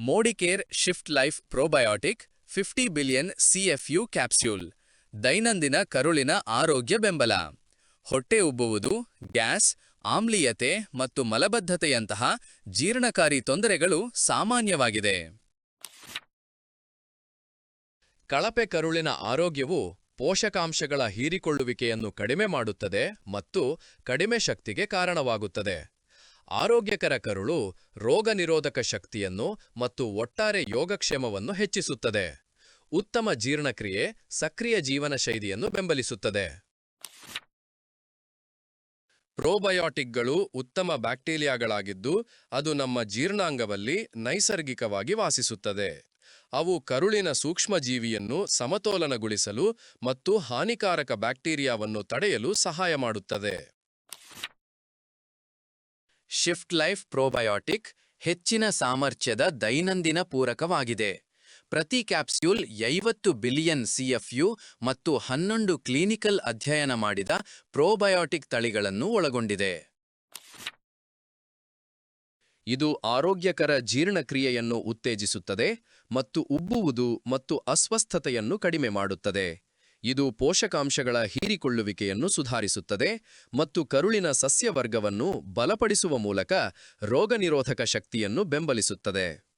Modicare shift life probiotic fifty billion CFU capsule ದೈನಂದಿನ ಕರುಳಿನ ಆರೋಗ್ಯ ಬೆಂಬಲ. ಹೊಟ್ಟೆ ಉಬ್ಬುವುದು, ಗ್ಯಾಸ್, ಆಮ್ಲೀಯತೆ ಮತ್ತು ಮಲಬದ್ಧತೆಯಂತಹ ಜೀರ್ಣಕಾರಿ ತೊಂದರೆಗಳು ಸಾಮಾನ್ಯವಾಗಿದೆ. ಕಳಪೆ ಕರುಳಿನ ಆರೋಗ್ಯವು ಪೋಷಕಾಂಶಗಳ ಹೀರಿಕೊಳ್ಳುವಿಕೆಯನ್ನು ಕಡಿಮೆ ಮಾಡುತ್ತದೆ ಮತ್ತು ಕಡಿಮೆ ಶಕ್ತಿಗೆ ಕಾರಣವಾಗುತ್ತದೆ. ಆರೋಗ್ಯಕರ ಕರುಳು ರೋಗನಿರೋಧಕ ಶಕ್ತಿಯನ್ನು ಮತ್ತು ಒಟ್ಟಾರೆ ಯೋಗಕ್ಷೇಮವನ್ನು ಹೆಚ್ಚಿಸುತ್ತದೆ. ಉತ್ತಮ ಜೀರ್ಣಕ್ರಿಯೆ ಸಕ್ರಿಯ ಜೀವನ ಶೈಲಿಯನ್ನು ಬೆಂಬಲಿಸುತ್ತದೆ. ಪ್ರೋಬಯಾಟಿಕ್ಗಳು ಉತ್ತಮ ಬ್ಯಾಕ್ಟೀರಿಯಾಗಳಾಗಿದ್ದು ಅದು ನಮ್ಮ ಜೀರ್ಣಾಂಗದಲ್ಲಿ ನೈಸರ್ಗಿಕವಾಗಿ ವಾಸಿಸುತ್ತದೆ. ಅವು ಕರುಳಿನ ಸೂಕ್ಷ್ಮಜೀವಿಯನ್ನು ಸಮತೋಲನಗೊಳಿಸಲು ಮತ್ತು ಹಾನಿಕಾರಕ ಬ್ಯಾಕ್ಟೀರಿಯಾವನ್ನು ತಡೆಯಲು ಸಹಾಯ ಮಾಡುತ್ತದೆ. ಶಿಫ್ಟ್ ಲೈಫ್ ಪ್ರೋಬಯೋಟಿಕ್ ಹೆಚ್ಚಿನ ಸಾಮರ್ಥ್ಯದ ದೈನಂದಿನ ಪೂರಕವಾಗಿದೆ. ಪ್ರತಿ ಕ್ಯಾಪ್ಸ್ಯೂಲ್ ಐವತ್ತು ಬಿಲಿಯನ್ ಸಿಎಫ್ಯು ಮತ್ತು ಹನ್ನೊಂದು ಕ್ಲಿನಿಕಲ್ ಅಧ್ಯಯನ ಮಾಡಿದ ಪ್ರೋಬಯೋಟಿಕ್ ತಳಿಗಳನ್ನು ಒಳಗೊಂಡಿದೆ. ಇದು ಆರೋಗ್ಯಕರ ಜೀರ್ಣಕ್ರಿಯೆಯನ್ನು ಉತ್ತೇಜಿಸುತ್ತದೆ ಮತ್ತು ಉಬ್ಬುವುದು ಮತ್ತು ಅಸ್ವಸ್ಥತೆಯನ್ನು ಕಡಿಮೆ ಮಾಡುತ್ತದೆ. ಇದು ಪೋಷಕಾಂಶಗಳ ಹೀರಿಕೊಳ್ಳುವಿಕೆಯನ್ನು ಸುಧಾರಿಸುತ್ತದೆ ಮತ್ತು ಕರುಳಿನ ಸಸ್ಯವರ್ಗವನ್ನು ಬಲಪಡಿಸುವ ಮೂಲಕ ರೋಗನಿರೋಧಕ ಶಕ್ತಿಯನ್ನು ಬೆಂಬಲಿಸುತ್ತದೆ.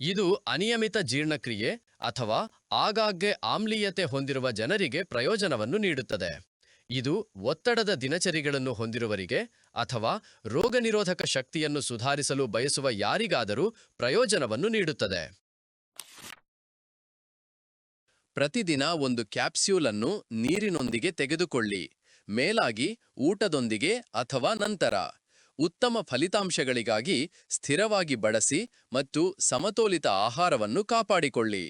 ಇದು ಅನಿಯಮಿತ ಜೀರ್ಣಕ್ರಿಯೆ ಅಥವಾ ಆಗಾಗ್ಗೆ ಆಮ್ಲೀಯತೆ ಹೊಂದಿರುವ ಜನರಿಗೆ ಪ್ರಯೋಜನವನ್ನು ನೀಡುತ್ತದೆ. ಇದು ಒತ್ತಡದ ದಿನಚರಿಗಳನ್ನು ಹೊಂದಿರುವರಿಗೆ ಅಥವಾ ರೋಗನಿರೋಧಕ ಶಕ್ತಿಯನ್ನು ಸುಧಾರಿಸಲು ಬಯಸುವ ಯಾರಿಗಾದರೂ ಪ್ರಯೋಜನವನ್ನು ನೀಡುತ್ತದೆ. ಪ್ರತಿದಿನ ಒಂದು ಕ್ಯಾಪ್ಸ್ಯೂಲ್ ಅನ್ನು ನೀರಿನೊಂದಿಗೆ ತೆಗೆದುಕೊಳ್ಳಿ, ಮೇಲಾಗಿ ಊಟದೊಂದಿಗೆ ಅಥವಾ ನಂತರ. ಉತ್ತಮ ಫಲಿತಾಂಶಗಳಿಗಾಗಿ ಸ್ಥಿರವಾಗಿ ಬಳಸಿ ಮತ್ತು ಸಮತೋಲಿತ ಆಹಾರವನ್ನು ಕಾಪಾಡಿಕೊಳ್ಳಿ.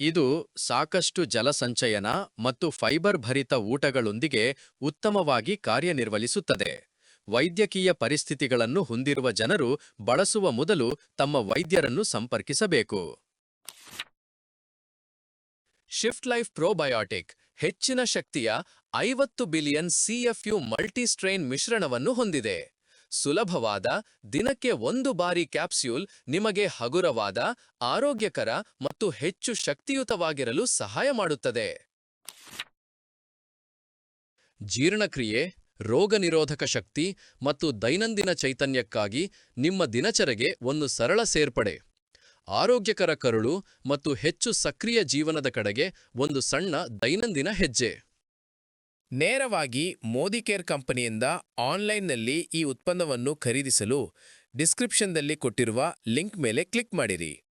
ಇದು ಸಾಕಷ್ಟು ಜಲಸಂಚಯನ ಮತ್ತು ಫೈಬರ್ ಭರಿತ ಊಟಗಳೊಂದಿಗೆ ಉತ್ತಮವಾಗಿ ಕಾರ್ಯನಿರ್ವಹಿಸುತ್ತದೆ. ವೈದ್ಯಕೀಯ ಪರಿಸ್ಥಿತಿಗಳನ್ನು ಹೊಂದಿರುವ ಜನರು ಬಳಸುವ ಮೊದಲು ತಮ್ಮ ವೈದ್ಯರನ್ನು ಸಂಪರ್ಕಿಸಬೇಕು. ಶಿಫ್ಟ್ ಲೈಫ್ ಪ್ರೋಬಯೋಟಿಕ್ ಹೆಚ್ಚಿನ ಶಕ್ತಿಯ ಐವತ್ತು ಬಿಲಿಯನ್ ಸಿಎಫ್ಯು ಮಲ್ಟಿಸ್ಟ್ರೈನ್ ಮಿಶ್ರಣವನ್ನು ಹೊಂದಿದೆ. ಸುಲಭವಾದ, ದಿನಕ್ಕೆ ಒಂದು ಬಾರಿ ಕ್ಯಾಪ್ಸ್ಯೂಲ್ ನಿಮಗೆ ಹಗುರವಾದ, ಆರೋಗ್ಯಕರ ಮತ್ತು ಹೆಚ್ಚು ಶಕ್ತಿಯುತವಾಗಿರಲು ಸಹಾಯ ಮಾಡುತ್ತದೆ. ಜೀರ್ಣಕ್ರಿಯೆ ರೋಗನಿರೋಧಕ ಶಕ್ತಿ ಮತ್ತು ದೈನಂದಿನ ಚೈತನ್ಯಕ್ಕಾಗಿ ನಿಮ್ಮ ದಿನಚರಿಗೆ ಒಂದು ಸರಳ ಸೇರ್ಪಡೆ. ಆರೋಗ್ಯಕರ ಕರುಳು ಮತ್ತು ಹೆಚ್ಚು ಸಕ್ರಿಯ ಜೀವನದ ಕಡೆಗೆ ಒಂದು ಸಣ್ಣ ದೈನಂದಿನ ಹೆಜ್ಜೆ. ನೇರವಾಗಿ ಮೋದಿಕೇರ್ ಕಂಪನಿಯಿಂದ ಆನ್ಲೈನ್ನಲ್ಲಿ ಈ ಉತ್ಪನ್ನವನ್ನು ಖರೀದಿಸಲು ಡಿಸ್ಕ್ರಿಪ್ಷನ್ದಲ್ಲಿ ಕೊಟ್ಟಿರುವ ಲಿಂಕ್ ಮೇಲೆ ಕ್ಲಿಕ್ ಮಾಡಿರಿ.